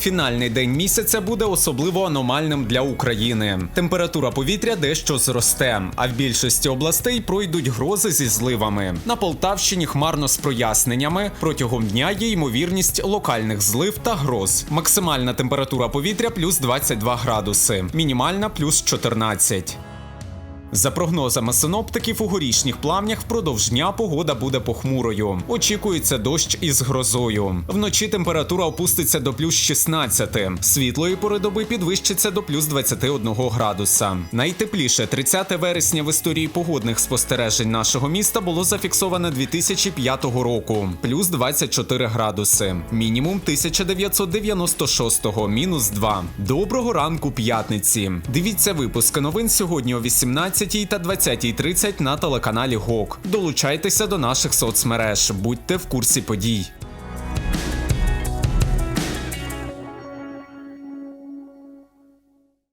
Фінальний день місяця буде особливо аномальним для України. Температура повітря дещо зросте, а в більшості областей пройдуть грози зі зливами. На Полтавщині хмарно з проясненнями. Протягом дня є ймовірність локальних злив та гроз. Максимальна температура повітря плюс 22 градуси, мінімальна плюс 14. За прогнозами синоптиків, у горішніх плавнях впродовж дня погода буде похмурою. Очікується дощ із грозою. Вночі температура опуститься до плюс 16. Світлої пори доби підвищиться до плюс 21 градуса. Найтепліше 30 вересня в історії погодних спостережень нашого міста було зафіксовано 2005 року, плюс 24 градуси. Мінімум 1996 мінус 2. Доброго ранку п'ятниці. Дивіться випуски новин сьогодні о 18 та 20.30 на телеканалі ГОК. Долучайтеся до наших соцмереж, будьте в курсі подій.